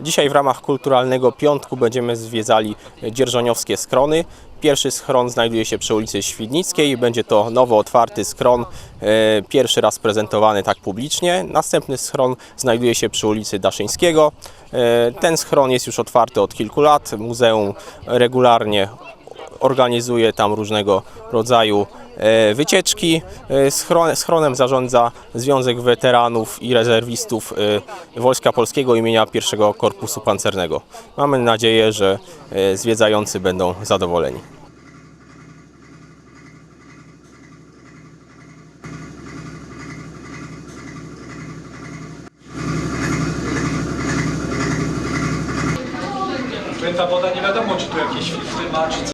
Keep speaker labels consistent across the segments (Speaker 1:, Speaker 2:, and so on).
Speaker 1: Dzisiaj w ramach kulturalnego piątku będziemy zwiedzali dzierżoniowskie skrony. Pierwszy schron znajduje się przy ulicy Świdnickiej. Będzie to nowo otwarty schron, e, pierwszy raz prezentowany tak publicznie. Następny schron znajduje się przy ulicy Daszyńskiego. E, Ten schron jest już otwarty od kilku lat. Muzeum regularnie organizuje tam różnego rodzaju wycieczki. E, Schron, schronem zarządza Związek Weteranów i Rezerwistów e, Wojska Polskiego imienia I Korpusu Pancernego. Mamy nadzieję, że e, zwiedzający będą zadowoleni.
Speaker 2: Ta woda nie wiadomo, czy tu jakieś filtry ma, czy.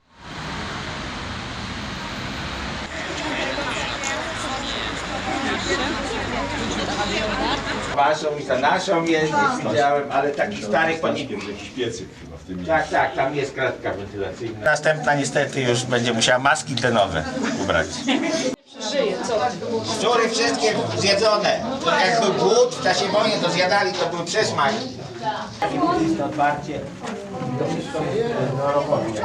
Speaker 3: Waszą i za naszą jest, nie widziałem, ale takich starych paników.
Speaker 4: Jakiś piecyk chyba w tym
Speaker 3: Tak, tak, tam jest kratka wentylacyjna. Następna niestety już będzie musiała maski tlenowe ubrać. Szczury wszystkie zjedzone. Jak był głód w czasie wojny, to zjadali, to były przesmaki. Jest otwarcie. To wszystko jest do roboty.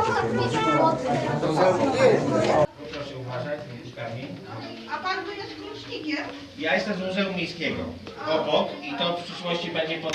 Speaker 3: Proszę Ja jestem z Muzeum Miejskiego. Obok i to w przyszłości będzie pod...